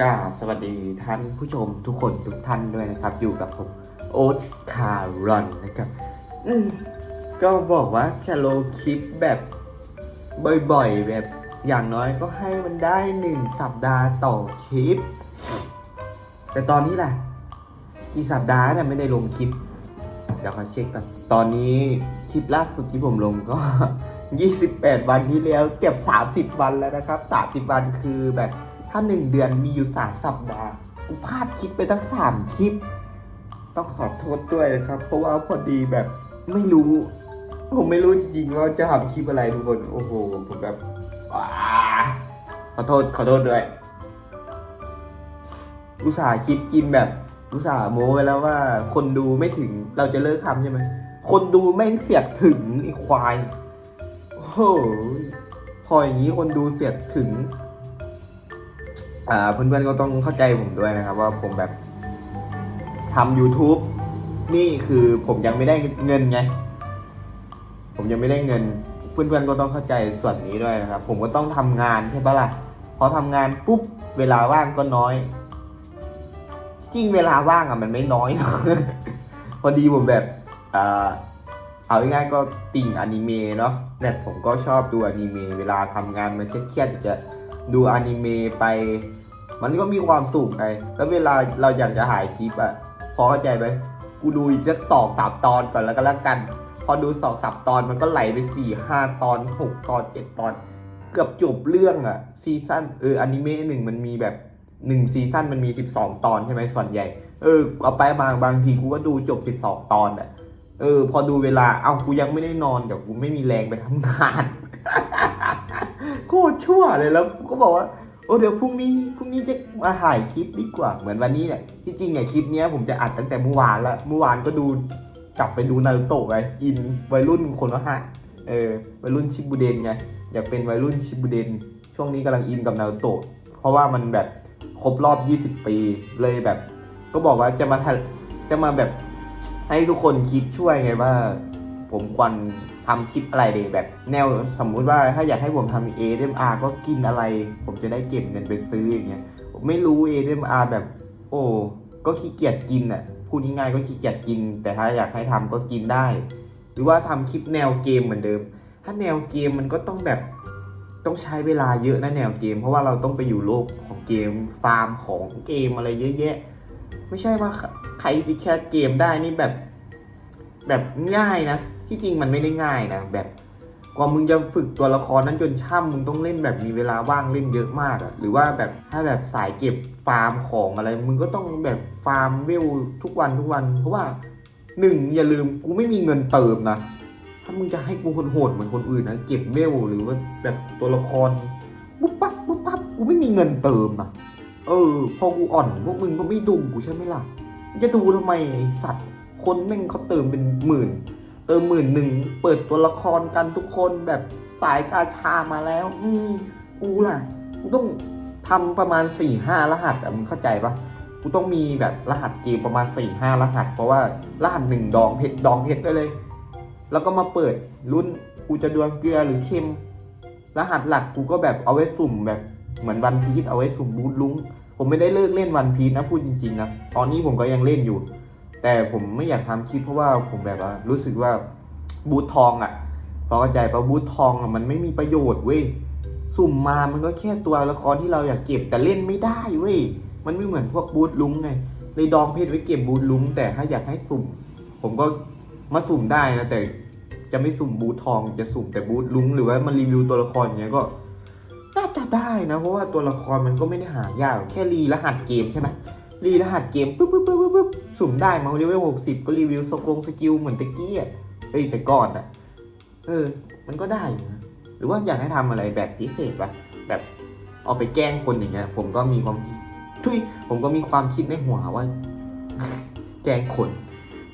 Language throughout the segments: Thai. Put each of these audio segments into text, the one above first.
กราบสวัสดีท่านผู้ชมทุกคนทุกท่านด้วยนะครับ อยู่กับผมโอ๊ตคารอนนะครับก็บอกว่าจะลงคลิปแบบบ่อยๆ แบบอย่างน้อยก็ให้มันได้หนึ่งสัปดาห์ต่อคลิป แต่ตอนนี้แหละกี่สัปดาห์เนี่ยไม่ได้ลงคลิปเดี๋ยวขอเช็คก่อนตอนนี้คลิปล่าสุดที่ผมลงก็ 28 วันที่แล้วเก็บ 30 วันแล้วนะครับ 30 วันคือแบบ ถ้า1เดือนมีอยู่3สัปดาห์ กูพลาดคลิปไปตั้ง3คลิป ต้องขอโทษด้วยนะครับ เพราะว่าพอดีแบบไม่รู้ ผมไม่รู้จริงๆว่าจะทำคลิปอะไรทุกคน โอ้โห ผมแบบว้าขอโทษ ขอโทษด้วย อุตส่าห์คิดกินแบบ อุตส่าห์โม้ไว้แล้วว่า คนดูไม่ถึง เราจะเลิกทำใช่ไหม คนดูแม่งเสียดถึงไอ้ควาย โอ้โห พออย่างนี้คนดูเสียดถึง เพื่อนๆก็ต้องเข้าใจผมด้วยนะครับว่าผมแบบทำ YouTube นี่คือผมยังไม่ได้เงินไง ผมยังไม่ได้เงิน เพื่อนๆก็ต้องเข้าใจส่วนนี้ด้วยนะครับ ผมก็ต้องทำงานใช่ปะล่ะพอทำงานปุ๊บเวลาว่างก็น้อย จริงเวลาว่างอะมันไม่น้อยพอดีผมแบบเอาง่ายๆก็ติ่งอนิเมะเนาะแบบผมก็ชอบดูอนิเมะเวลาทำงานมันเครียดๆจะ ดูอนิเมะไป มันก็มีความสุขไงแล้วเวลาเราอยากจะหายคลิปอะพอเข้าใจไหมกูดูอีกสักสองสามตอนก่อนแล้วก็แล้วกัน พอดูสองสามตอนมันก็ไหลไปสี่ห้าตอนหกตอนเจ็ดตอน เกือบจบเรื่องอะซีซั่นเอออนิเมะหนึ่งมันมีแบบหนึ่งซีซั่นมันมีสิบสองตอนใช่ไหมส่วนใหญ่ เออเอาไปมาบางทีกูก็ดูจบสิบสองตอนอะ เออ พอดูเวลา เอากูยังไม่ได้นอนเดี๋ยวกูไม่มีแรงไปทำงานโคตรชั่วเลยแล้วกูก็บอกว่าโอ้เดี๋ยวพรุ่งนี้พรุ่งนี้จะมาถ่ายคลิปดีกว่า เหมือนวันนี้เนี่ยที่จริงเนี่ยคลิปเนี้ยผมจะอัดตั้งแต่เมื่อวานล้วเมื่อวานก็ดูกลับไปดูนารูโตะไงอินวัยรุ่นคนละห้าเออวัยรุ่นชิบูเดนไงอยากเป็นวัยรุ่นชิบูเดน ช่วงนี้กำลังอินกับนารูโตะเพราะว่ามันแบบครบรอบ 20 ปีเลยแบบ ก็บอกว่าจะมาจะมาแบบ ให้ทุกคนคิดช่วยไงว่า ผมควรทำคลิปอะไรดีแบบ แนวสมมุติว่าถ้าอยากให้ผมทำ ASMR ก็กินอะไร ผมจะได้เก็บเงินไปซื้ออย่างเงี้ยผมไม่รู้ ASMR แบบ โอ้ก็ขี้เกียจกินอะพูดง่ายๆก็ขี้เกียจกิน แต่ถ้าอยากให้ทำก็กินได้ หรือว่าทำคลิปแนวเกมเหมือนเดิม ถ้าแนวเกมมันก็ต้องแบบต้องใช้เวลาเยอะนะแนวเกม เพราะว่าเราต้องไปอยู่โลกของเกมฟาร์มของเกมอะไรเยอะแยะ ไม่ใช่ว่าใครที่แคสเกมได้นี่แบบ แบบง่ายนะ ที่จริงมันไม่ได้ง่ายนะ แบบกว่ามึงจะฝึกตัวละครนั้นจนช่ำมึงต้องเล่นแบบมีเวลาว่างเล่นเยอะมากอะหรือว่าแบบถ้าแบบสายเก็บฟาร์มของอะไร มึงก็ต้องแบบฟาร์มเวลทุกวันทุกวัน เพราะว่าหนึ่งอย่าลืมกูไม่มีเงินเติมนะ ถ้ามึงจะให้กูโหดเหมือนคนอื่นนะเก็บเวลหรือว่าแบบตัวละครปุ๊บปั๊บปุ๊บปั๊บกูไม่มีเงินเติมอะ เออ พอกูอ่อนพวกมึงก็ไม่ดูกูใช่ไหมล่ะ จะดูทำไมไอสัตว์ คนแม่งเขาเติมเป็นหมื่น เติมหมื่นหนึ่งเปิดตัวละครกันทุกคนแบบสายกาชามาแล้ว อืมกูล่ะกูต้องทำประมาณสี่ห้ารหัสอะมึงเข้าใจปะกูต้องมีแบบรหัสเกมประมาณสี่ห้ารหัส เพราะว่ารหัสหนึ่งดองเพชรดองเพชรได้เลย แล้วก็มาเปิดรุ่นกูจะดวงเกลือหรือเค็ม รหัสหลักกูก็แบบเอาไว้สุ่มแบบ เหมือนวันพีชเอาไว้สุ่มบูทลุงผมไม่ได้เลิกเล่นวันพีชนะพูดจริงๆนะตอนนี้ผมก็ยังเล่นอยู่ แต่ผมไม่อยากทำคลิปเพราะว่าผมแบบว่ารู้สึกว่าบูททองอะ่ะพอเข้าใจปะบูททองอะ่ะมันไม่มีประโยชน์เว้ยสุ่มมามันก็แค่ตัวละครที่เราอยากเก็บแต่เล่นไม่ได้เว้ยมันไม่เหมือนพวกบูทลุงไงเลยดองเพชรไว้เก็บบูทลุง แต่ถ้าอยากให้สุ่ม ผมก็มาสุ่มได้นะแต่จะไม่สุ่มบูททองจะสุ่มแต่บูทลุงหรือว่ามันรีวิวตัวละครอย่างเงี้ยก็ น่าจะได้นะเพราะว่าตัวละครมันก็ไม่ได้หายากแค่รีรหัสเกมใช่ไหมรีรหัสเกมปุ๊บปุ๊บปุ๊บปุ๊บสุ่มได้มาเลเวลหกสิบก็รีวิวสกงสกิลเหมือนตะกี้อะเอ้ยแต่ก่อนอะเออ มันก็ได้นะหรือว่าอยากให้ทำอะไรแบบพิเศษปะแบบเอาไปแกล้งคนอย่างเงี้ย ผมก็มีความทุยผมก็มีความคิดในหัวว่า แกล้งคน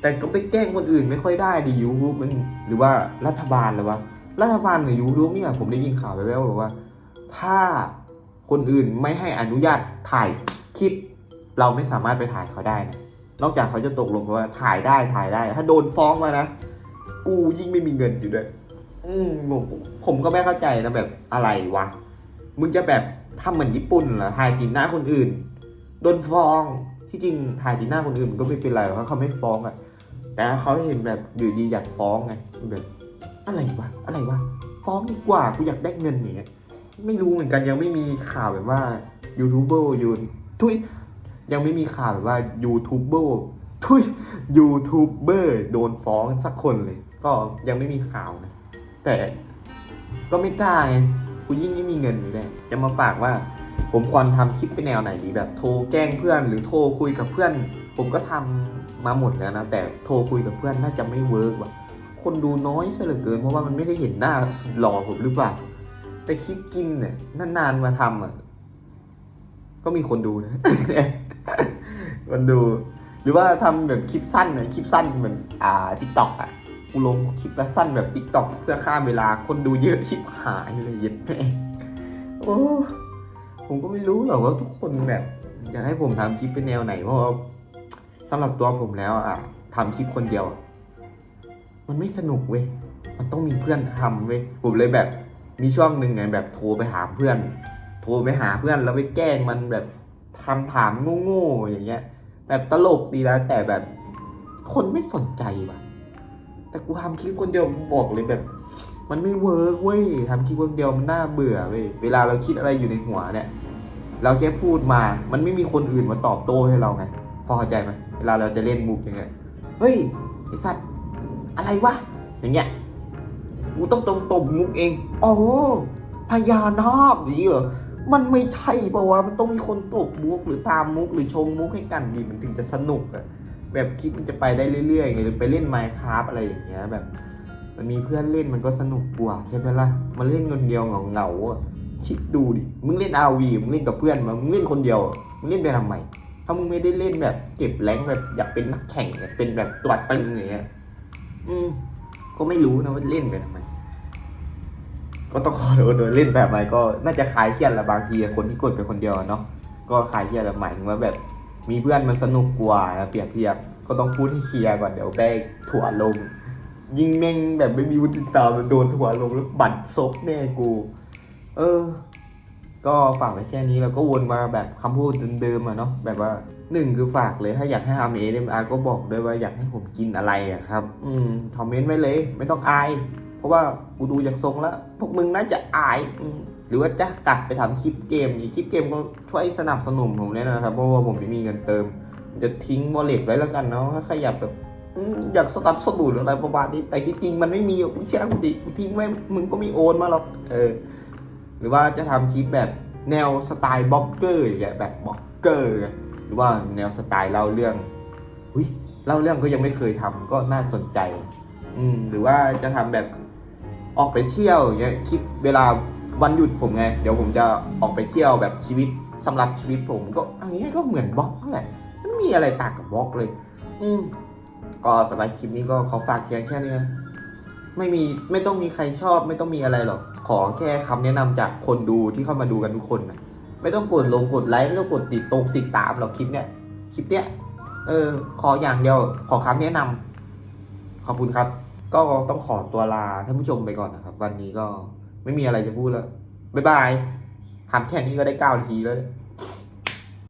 แต่ก็ไปแกล้งคนอื่นไม่ค่อยได้ดิยูทูบมันหรือว่ารัฐบาลหรือว่ารัฐบาลหรือยูทูบเนี่ยผมได้ยินข่าวไปแล้วบอกว่า ถ้าคนอื่นไม่ให้อนุญาตถ่ายคลิป เราไม่สามารถไปถ่ายเขาได้นะนอกจากเขาจะตกลงว่าถ่ายได้ถ่ายได้ ถ้าโดนฟ้องมานะกูยิ่งไม่มีเงินอยู่ด้วย อืมผมก็ไม่เข้าใจนะแบบอะไรวะมึงจะแบบทำเหมือนญี่ปุ่นเหรอถ่ายติดหน้าคนอื่น โดนฟ้องที่จริงถ่ายดีหน้าคนอื่นมันก็ไม่เป็นไรเพราะเขาไม่ฟ้องอะ่ะแต่เขาเห็นแบบอยู่ดีอยากฟ้องไงแบบอะไรวะอะไรวะฟ้องดีกว่ากูอยากได้เงินอย่างเงี้ย ไม่รู้เหมือนกันยังไม่มีข่าวแบบว่ายูทูบเบอร์ยูทุยยังไม่มีข่าวแบบว่ายูทูบเบอร์ทุยยูทูบเบอร์โดนฟ้องสักคนเลย ก็ยังไม่มีข่าวนะแต่ก็ไม่กล้าไงกูยิ่งไม่มีเงินอยู่เลยจะมาฝากว่า ผมควรทำคลิปไปแนวไหนดีแบบโทรแกล้งเพื่อน หรือโทรคุยกับเพื่อน ผมก็ทำมาหมดแล้วนะแต่โทรคุยกับเพื่อนน่าจะไม่เวิร์กว่ะคนดูน้อยซะเหลือเกิน เพราะว่ามันไม่ได้เห็นหน้าหล่อผมหรือเปล่า แต่คลิปกินเนี่ยนานๆมาทำอะก็มีคนดูนะคนดู หรือว่าทำแบบคลิปสั้นน่ะคลิปสั้นเหมือนอ่าทิกตอกอะกูลงคลิปละสั้นแบบทิกตอกเพื่อข้ามเวลาคนดูเยอะชิบหายเลยเย็ดแม่โอ้ผมก็ไม่รู้หรอกว่าทุกคนแบบ อยากให้ผมทำคลิปเป็นแนวไหนเพราะว่าสำหรับตัวผมแล้วอะทำคลิปคนเดียว มันไม่สนุกเว้ยมันต้องมีเพื่อนทำเว้ยผมเลยแบบ มีช่วงหนึ่งไงแบบโทรไปหาเพื่อน โทรไปหาเพื่อนแล้วไปแกล้งมันแบบทำถามโง่ๆอย่างเงี้ย แบบตลกดีนะแต่แบบ คนไม่สนใจว่ะ แต่กูทำคลิปคนเดียวบอกเลยแบบ มันไม่เวิร์กเว้ยทำคลิปคนเดียวมันน่าเบื่อเว้ยเวลาเราคิดอะไรอยู่ในหัวเนี่ย เราแค่พูดมา มันไม่มีคนอื่นมาตอบโต้ให้เราไงพอเข้าใจไหมเวลาเราจะเล่นมุกอย่างเงี้ยเฮ้ยไอสัตว์อะไรวะอย่างเงี้ย กูต้องตรงตบมุกเอง อ๋อพญานาคอย่างนี้เหรอ มันไม่ใช่ปะวะ มันต้องมีคนตบมุกหรือตามมุกหรือชมมุกให้กันดีมันถึงจะสนุกอะแบบคลิปมันจะไปได้เรื่อยๆไงหรือไปเล่นไมค์คราฟอะไรอย่างเงี้ยแบบ มันมีเพื่อนเล่นมันก็สนุกกว่าใช่ไหมล่ะ มาเล่นคนเดียวเหงาๆอะคิดดูดิ มึงเล่นอาวีมึงเล่นกับเพื่อนมามึงเล่นคนเดียว มึงเล่นไปทำไม ถ้ามึงไม่ได้เล่นแบบเก็บแรงแบบอยากเป็นนักแข่งอยากเป็นแบบตัวตึงอย่างเงี้ย อืม ก็ไม่รู้นะว่าเล่นไปทำไม ก็ต้องขอโทษด้วยเล่นแบบไหนก็น่าจะคลายเครียดละบางทีคนที่กดเป็นคนเดียวเนาะก็คลายเครียดละหมายถึงว่าแบบ มีเพื่อนมันสนุกกว่านะเปรียบเทียบก็ต้องพูดให้เคลียร์ก่อนเดี๋ยวแบกถั่วลง ยิงแม่งแบบไม่มีวุฒิตามมันโดนถั่วลงแล้วบัตรซบแน่กู เออ ก็ฝากไว้แค่นี้แล้วก็วนมาแบบคำพูดเดิมๆอะเนาะแบบว่าหนึ่งคือฝากเลยถ้าอยากให้ทำเอเดมอาก็บอกด้วยว่าอยากให้ผมกินอะไรอะครับ อืมคอมเมนต์ไว้เลย ไม่ต้องอาย เพราะว่ากูดูจากทรงแล้ว พวกมึงน่าจะอายอหรือว่าจะกลับไปทำคลิปเกมอีกคลิปเกมก็ช่วยสนับสนุนผมเลยนะครับเพราะว่าผมไม่มีเงินเติม จะทิ้งวอลเล็ตไว้แล้วกันเนาะถ้าใครอยากแบบอยากสนับสนุนอะไรประมาณนี้แต่ที่จริงมันไม่มีกูเชื่อกูดิกูทิ้งไว้มึงก็ไม่โอนมาหรอกเออ หรือว่าจะทำคลิปแบบแนวสไตล์บล็อกเกอร์อย่างแบบบล็อกเกอร์หรือว่าแนวสไตล์เล่าเรื่องอุ้ยเล่าเรื่องก็ยังไม่เคยทำก็น่าสนใจ อืมหรือว่าจะทำแบบออกไปเที่ยวอย่างเงี้ยคลิปเวลาวันหยุดผมไง เดี๋ยวผมจะออกไปเที่ยวแบบชีวิตสำหรับชีวิตผมก็อันนี้ก็เหมือนบล็อกแหละไม่มีอะไรต่างกับบล็อกเลย อืมก็สำหรับคลิปนี้ก็ขอฝากเพียงแค่นี้นะไม่มีไม่ต้องมีใครชอบ ไม่ต้องมีอะไรหรอก ขอแค่คำแนะนำจากคนดูที่เข้ามาดูกันทุกคนนะไม่ต้องกดลงกดไลค์ไม่ต้องกดติดตรงติดตามหรอกคลิปเนี้ยคลิปเนี้ยเออ ขออย่างเดียว ขอคำแนะนำขอบคุณครับ ก็ต้องขอตัวลาท่านผู้ชมไปก่อนนะครับ วันนี้ก็ไม่มีอะไรจะพูดแล้วบ๊ายบายทำแค่นี้ก็ได้เก้านาทีแล้ว